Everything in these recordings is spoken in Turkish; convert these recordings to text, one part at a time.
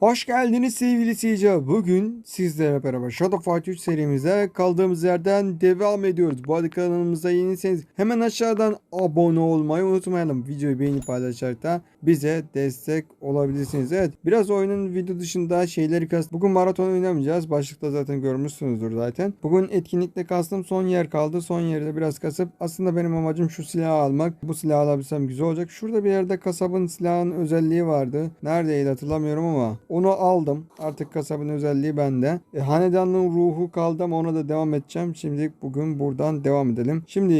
Hoş geldiniz sevgili seyirciler. Bugün sizlerle beraber Shadow Fight 3 serimize kaldığımız yerden devam ediyoruz. Bu arada kanalımıza yeniyseniz hemen aşağıdan abone olmayı unutmayalım. Videoyu beğenip paylaşarak da bize destek olabilirsiniz. Evet biraz oyunun video dışında şeyleri kast. Bugün maraton oynamayacağız. Başlıkta zaten görmüşsünüzdür zaten. Bugün etkinlikte kastım son yer kaldı. Son yerde biraz kasıp aslında benim amacım şu silahı almak. Bu silahı alabilsem güzel olacak. Şurada bir yerde kasabın silahın özelliği vardı. Neredeydi hatırlamıyorum ama onu aldım. Artık kasabın özelliği bende. E, hanedanlığın ruhu kaldı ama ona da devam edeceğim. Şimdi bugün buradan devam edelim. Şimdi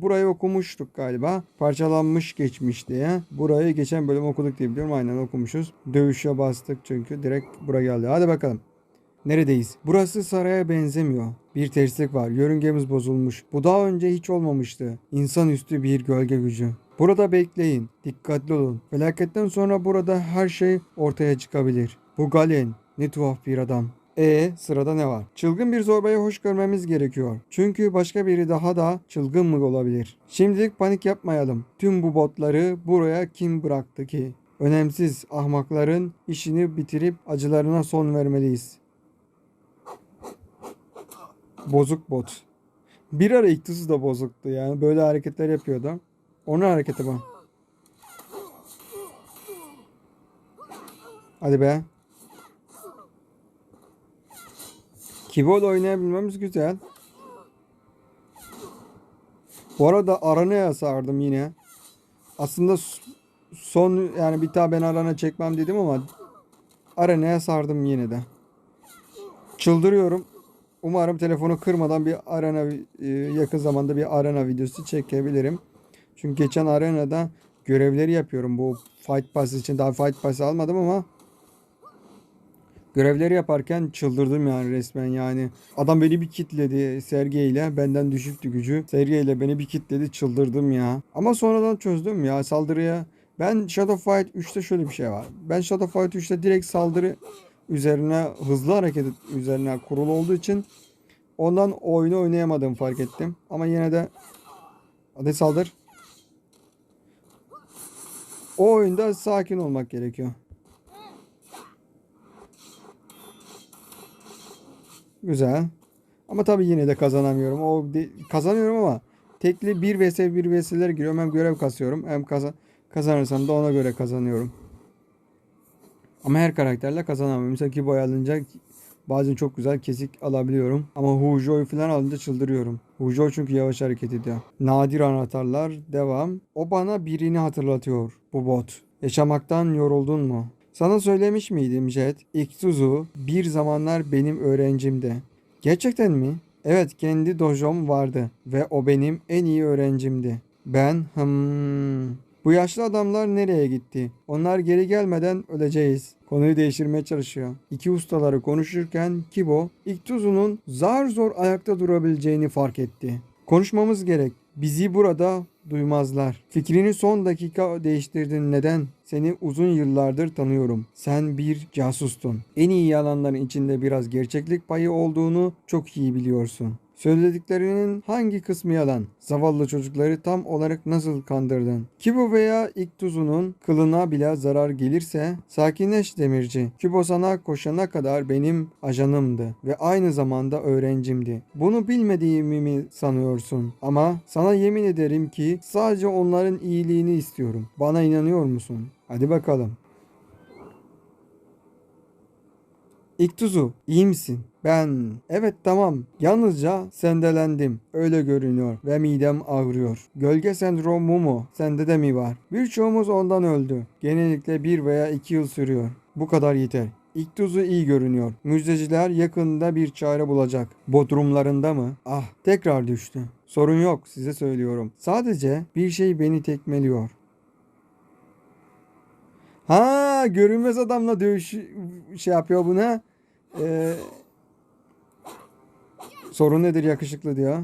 burayı okumuştuk galiba. Parçalanmış geçmiş diye. Burayı geçen bölüm okuduk diye biliyorum. Aynen okumuşuz. Dövüşe bastık çünkü. Direkt buraya geldi. Hadi bakalım. Neredeyiz? Burası saraya benzemiyor. Bir terslik var. Yörüngemiz bozulmuş. Bu daha önce hiç olmamıştı. İnsanüstü bir gölge gücü. Burada bekleyin. Dikkatli olun. Felaketten sonra burada her şey ortaya çıkabilir. Bu Galen ne tuhaf bir adam. E sırada ne var? Çılgın bir zorbayı hoş görmemiz gerekiyor. Çünkü başka biri daha da çılgın mı olabilir? Şimdilik panik yapmayalım. Tüm bu botları buraya kim bıraktı ki? Önemsiz ahmakların işini bitirip acılarına son vermeliyiz. Bozuk bot. Bir ara iktisu da bozuktu yani. Böyle hareketler yapıyordu. Onun hareketi bu. Hadi be. Keyboard oynayabilmemiz güzel. Bu arada aranaya sardım yine. Aslında son yani bir daha ben arana çekmem dedim ama aranaya sardım yine de. Çıldırıyorum. Umarım telefonu kırmadan bir arena e, yakın zamanda bir arena videosu çekebilirim. Çünkü geçen arenada görevleri yapıyorum bu Fight Pass için. Daha Fight Pass almadım ama görevleri yaparken çıldırdım yani resmen yani. Adam beni bir kitledi Sergey ile benden düşüktü gücü. Sergey ile beni bir kitledi çıldırdım ya. Ama sonradan çözdüm ya saldırıya. Ben Shadow Fight 3'te şöyle bir şey var. Ben Shadow Fight 3'te direkt saldırı üzerine hızlı hareket üzerine kurulu olduğu için ondan oyunu oynayamadığımı fark ettim. Ama yine de hadi saldır. O oyunda sakin olmak gerekiyor. Güzel. Ama tabii yine de kazanamıyorum. O kazanıyorum ama tekli 1 vs 1 vs'ler giriyorum. Hem görev kasıyorum hem kaza- kazanırsam da ona göre kazanıyorum. Ama her karakterle kazanamıyorum. Mesela Kiboy alınca bazen çok güzel kesik alabiliyorum. Ama Hujoy falan alınca çıldırıyorum. Hujoy çünkü yavaş hareket ediyor. Nadir anahtarlar devam. O bana birini hatırlatıyor. Bu bot. Yaşamaktan yoruldun mu? Sana söylemiş miydim Jet? İktuzu bir zamanlar benim öğrencimdi. Gerçekten mi? Evet kendi dojom vardı ve o benim en iyi öğrencimdi. Ben hım... Bu yaşlı adamlar nereye gitti? Onlar geri gelmeden öleceğiz. Konuyu değiştirmeye çalışıyor. İki ustaları konuşurken Kibo, İktuzu'nun zar zor ayakta durabileceğini fark etti. Konuşmamız gerek. Bizi burada duymazlar. Fikrini son dakika değiştirdin. Neden? Seni uzun yıllardır tanıyorum. Sen bir casustun. En iyi yalanların içinde biraz gerçeklik payı olduğunu çok iyi biliyorsun. Söylediklerinin hangi kısmı yalan? Zavallı çocukları tam olarak nasıl kandırdın? Kibo veya İktuzu'nun kılına bile zarar gelirse sakinleş demirci. Kibo sana koşana kadar benim ajanımdı ve aynı zamanda öğrencimdi. Bunu bilmediğimi mi sanıyorsun? Ama sana yemin ederim ki sadece onların iyiliğini istiyorum. Bana inanıyor musun? Hadi bakalım. İktuzu, iyi misin? Ben, evet tamam. Yalnızca sendelendim. Öyle görünüyor ve midem ağrıyor. Gölge sendromu mu? Sende de mi var? Birçoğumuz ondan öldü. Genellikle bir veya iki yıl sürüyor. Bu kadar yeter. İktuzu iyi görünüyor. Müjdeciler yakında bir çare bulacak. Bodrumlarında mı? Ah, tekrar düştü. Sorun yok, size söylüyorum. Sadece bir şey beni tekmeliyor. Ha, görünmez adamla dövüş şey yapıyor buna. Ee, sorun nedir yakışıklı diyor.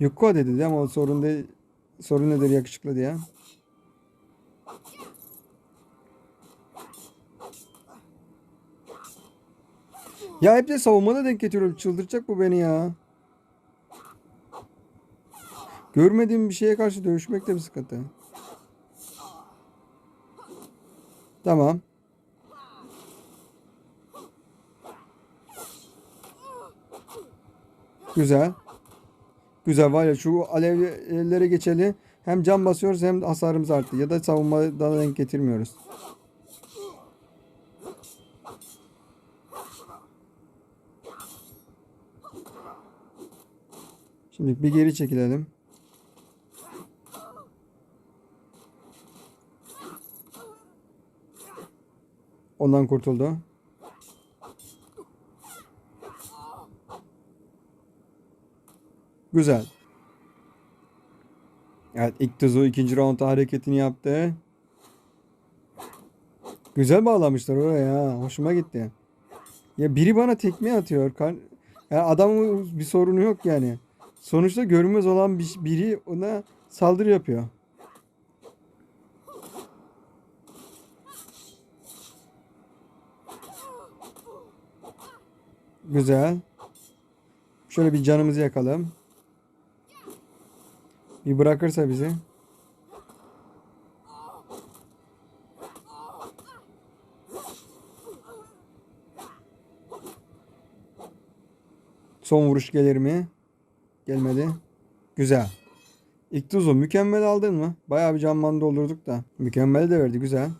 Yukko dedi değil mi? O sorun değil. Sorun nedir yakışıklı diye. Ya hep de savunmada denk getiriyorum. Çıldıracak bu beni ya. Görmediğim bir şeye karşı dövüşmek de bir sıkıntı. Tamam. Güzel. Güzel var ya şu alevlere geçeli hem can basıyoruz hem hasarımız arttı. Ya da savunmada denk getirmiyoruz. Şimdi bir geri çekilelim. Ondan kurtuldu. Güzel. Evet ilk tuzu ikinci round hareketini yaptı. Güzel bağlamışlar oraya ya. Hoşuma gitti. Ya biri bana tekme atıyor. Kar- Ya adamın bir sorunu yok yani. Sonuçta görünmez olan bir- biri ona saldırı yapıyor. Güzel. Şöyle bir canımızı yakalım. Bir bırakırsa bizi. Son vuruş gelir mi? Gelmedi. Güzel. İlk tuzu mükemmel aldın mı? Bayağı bir canman doldurduk da. Mükemmel de verdi güzel.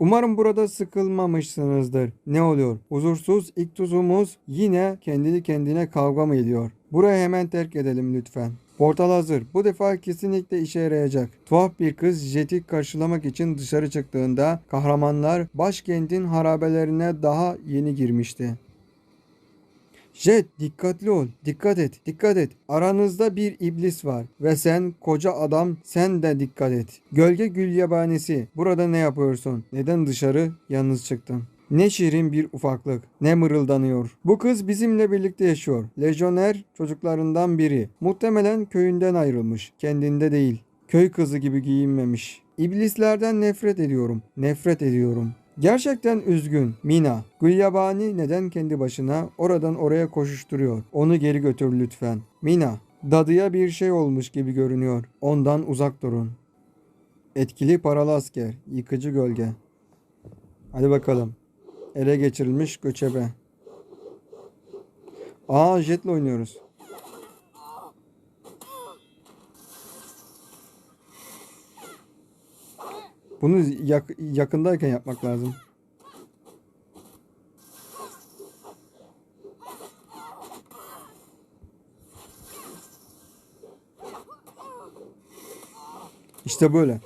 Umarım burada sıkılmamışsınızdır. Ne oluyor? Huzursuz ilk tuzumuz yine kendi kendine kavga mı ediyor? Burayı hemen terk edelim lütfen. Portal hazır. Bu defa kesinlikle işe yarayacak. Tuhaf bir kız Jet'i karşılamak için dışarı çıktığında kahramanlar başkentin harabelerine daha yeni girmişti. Jet dikkatli ol. Dikkat et. Dikkat et. Aranızda bir iblis var. Ve sen koca adam sen de dikkat et. Gölge gül yabanisi. Burada ne yapıyorsun? Neden dışarı yalnız çıktın? Ne şirin bir ufaklık. Ne mırıldanıyor. Bu kız bizimle birlikte yaşıyor. Lejyoner çocuklarından biri. Muhtemelen köyünden ayrılmış. Kendinde değil. Köy kızı gibi giyinmemiş. İblislerden nefret ediyorum. Nefret ediyorum. Gerçekten üzgün. Mina. Gülyabani neden kendi başına oradan oraya koşuşturuyor? Onu geri götür lütfen. Mina. Dadıya bir şey olmuş gibi görünüyor. Ondan uzak durun. Etkili paralı asker. Yıkıcı gölge. Hadi bakalım. Ele geçirilmiş göçebe. Aa jetle oynuyoruz. Bunu yak- yakındayken yapmak lazım. İşte böyle.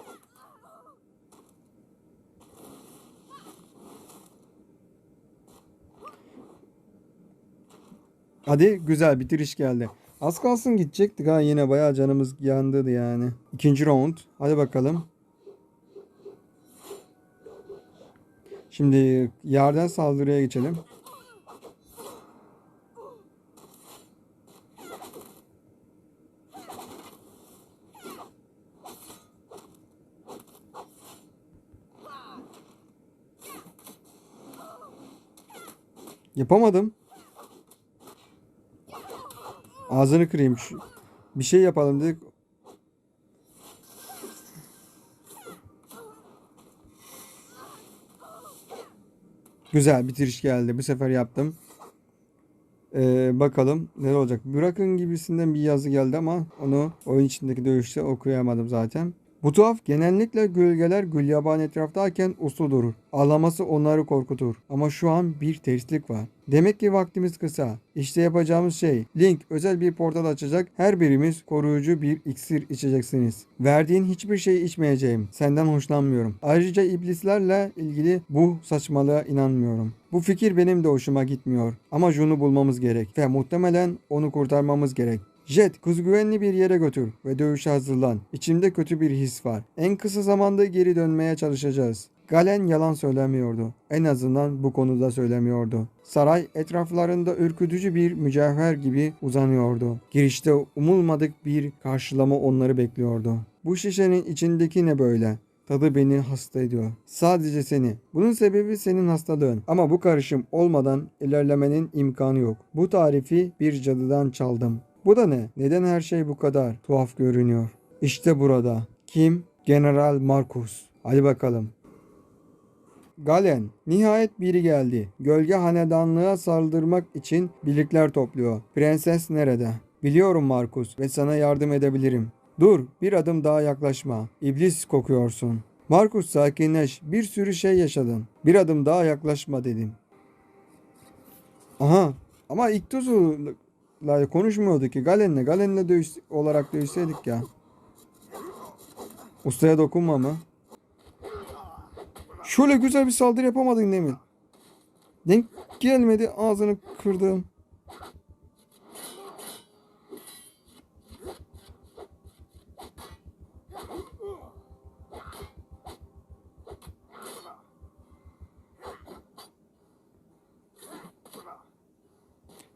Hadi güzel bitiriş geldi. Az kalsın gidecektik ha yine bayağı canımız yandı yani. İkinci round. Hadi bakalım. Şimdi yerden saldırıya geçelim. Yapamadım. Ağzını kırayım. Bir şey yapalım dedik. Güzel bitiriş geldi. Bu sefer yaptım. Ee, bakalım ne olacak. Bırakın gibisinden bir yazı geldi ama onu oyun içindeki dövüşte okuyamadım zaten. Bu tuhaf genellikle gölgeler Gülyaban etraftayken uslu durur. Ağlaması onları korkutur. Ama şu an bir terslik var. Demek ki vaktimiz kısa. İşte yapacağımız şey. Link özel bir portal açacak. Her birimiz koruyucu bir iksir içeceksiniz. Verdiğin hiçbir şey içmeyeceğim. Senden hoşlanmıyorum. Ayrıca iblislerle ilgili bu saçmalığa inanmıyorum. Bu fikir benim de hoşuma gitmiyor. Ama Jun'u bulmamız gerek. Ve muhtemelen onu kurtarmamız gerek. Jet, kız güvenli bir yere götür ve dövüşe hazırlan. İçimde kötü bir his var. En kısa zamanda geri dönmeye çalışacağız. Galen yalan söylemiyordu. En azından bu konuda söylemiyordu. Saray etraflarında ürkütücü bir mücevher gibi uzanıyordu. Girişte umulmadık bir karşılama onları bekliyordu. Bu şişenin içindeki ne böyle? Tadı beni hasta ediyor. Sadece seni. Bunun sebebi senin hastalığın. Ama bu karışım olmadan ilerlemenin imkanı yok. Bu tarifi bir cadıdan çaldım. Bu da ne? Neden her şey bu kadar tuhaf görünüyor? İşte burada. Kim? General Marcus. Hadi bakalım. Galen, nihayet biri geldi. Gölge hanedanlığa saldırmak için birlikler topluyor. Prenses nerede? Biliyorum Markus ve sana yardım edebilirim. Dur, bir adım daha yaklaşma. İblis kokuyorsun. Markus sakinleş. Bir sürü şey yaşadın. Bir adım daha yaklaşma dedim. Aha. Ama İktuz'la konuşmuyordu ki. Galen'le. Galen'le dövüş olarak dövüşseydik ya. Ustaya dokunma mı? Şöyle güzel bir saldırı yapamadın mi? Denk gelmedi ağzını kırdım.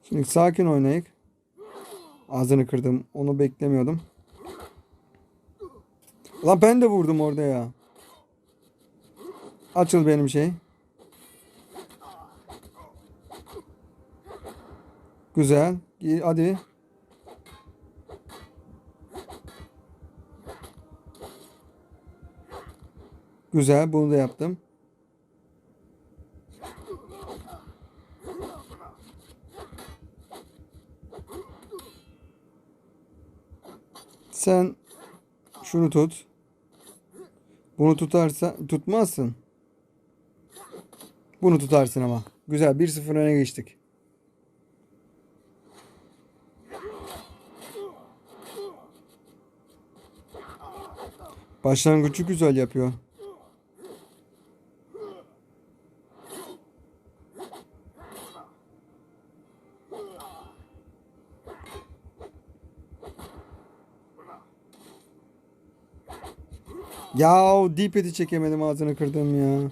Şimdi sakin oynayık. Ağzını kırdım. Onu beklemiyordum. Lan ben de vurdum orada ya. Açıl benim şey. Güzel. Hadi. Güzel. Bunu da yaptım. Sen şunu tut. Bunu tutarsa tutmazsın. Bunu tutarsın ama. Güzel 1-0 öne geçtik. Başlangıcı güzel yapıyor. Ya o D-pad'i çekemedim ağzını kırdım ya.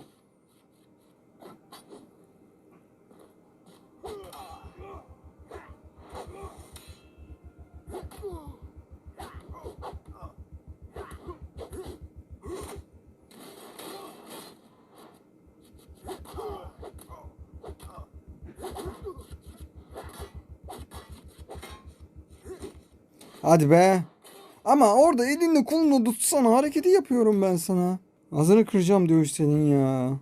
Hadi be. Ama orada elinle kolunu tutsana hareketi yapıyorum ben sana. Ağzını kıracağım dövüş senin ya.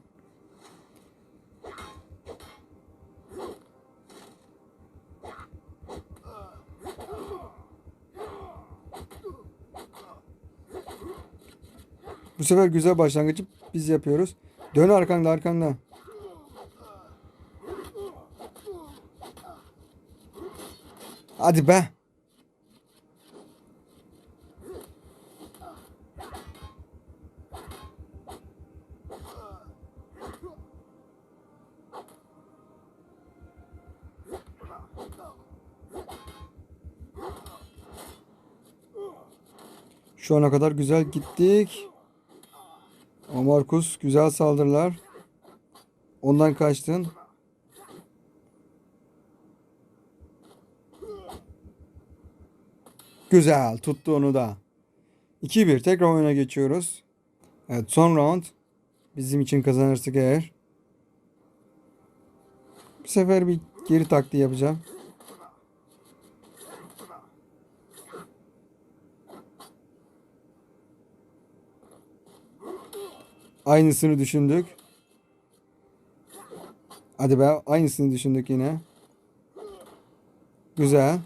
Bu sefer güzel başlangıcı biz yapıyoruz. Dön arkanda arkanda. Hadi be. Şu ana kadar güzel gittik. Ama Markus güzel saldırılar. Ondan kaçtın. Güzel tuttu onu da. 2-1 tekrar oyuna geçiyoruz. Evet son round. Bizim için kazanırsak eğer. Bu sefer bir geri taktiği yapacağım. Aynısını düşündük. Hadi be aynısını düşündük yine. Güzel.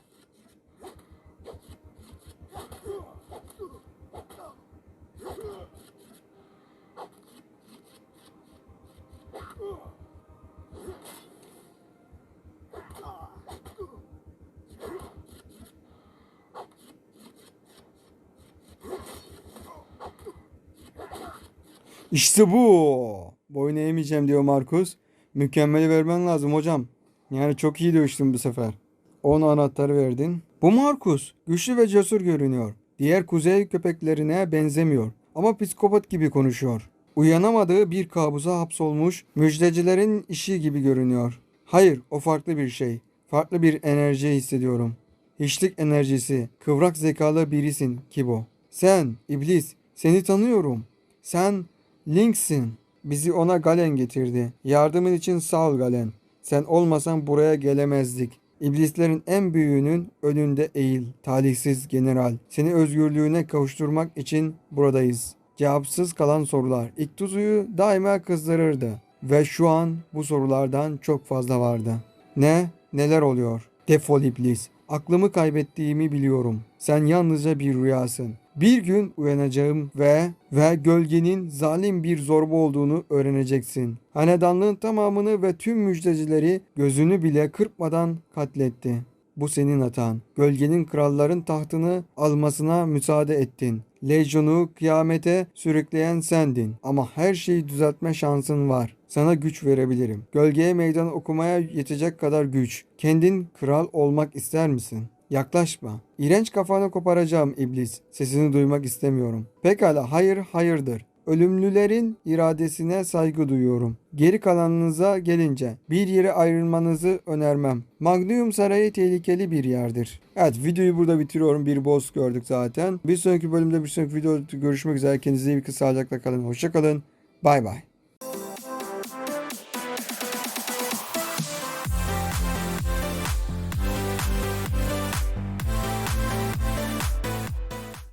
İşte bu. Boyun eğmeyeceğim diyor Markus. Mükemmeli vermen lazım hocam. Yani çok iyi dövüştün bu sefer. 10 anahtarı verdin. Bu Markus güçlü ve cesur görünüyor. Diğer kuzey köpeklerine benzemiyor. Ama psikopat gibi konuşuyor. Uyanamadığı bir kabusa hapsolmuş müjdecilerin işi gibi görünüyor. Hayır o farklı bir şey. Farklı bir enerji hissediyorum. Hiçlik enerjisi. Kıvrak zekalı birisin Kibo. Sen, iblis, seni tanıyorum. Sen Link'sin. Bizi ona Galen getirdi. Yardımın için sağ ol Galen. Sen olmasan buraya gelemezdik. İblislerin en büyüğünün önünde eğil. Talihsiz general. Seni özgürlüğüne kavuşturmak için buradayız. Cevapsız kalan sorular İktuzu'yu daima kızdırırdı. Ve şu an bu sorulardan çok fazla vardı. Ne? Neler oluyor? Defol iblis. Aklımı kaybettiğimi biliyorum. Sen yalnızca bir rüyasın. Bir gün uyanacağım ve ve gölgenin zalim bir zorba olduğunu öğreneceksin. Hanedanlığın tamamını ve tüm müjdecileri gözünü bile kırpmadan katletti. Bu senin hatan. Gölgenin kralların tahtını almasına müsaade ettin. Lejyonu kıyamete sürükleyen sendin. Ama her şeyi düzeltme şansın var. Sana güç verebilirim. Gölgeye meydan okumaya yetecek kadar güç. Kendin kral olmak ister misin? Yaklaşma. İğrenç kafanı koparacağım iblis. Sesini duymak istemiyorum. Pekala hayır hayırdır. Ölümlülerin iradesine saygı duyuyorum. Geri kalanınıza gelince bir yere ayrılmanızı önermem. Magnum Sarayı tehlikeli bir yerdir. Evet videoyu burada bitiriyorum. Bir boss gördük zaten. Bir sonraki bölümde bir sonraki videoda görüşmek üzere. Kendinize iyi bakın. Sağlıcakla kalın. Hoşça kalın. Bay bay.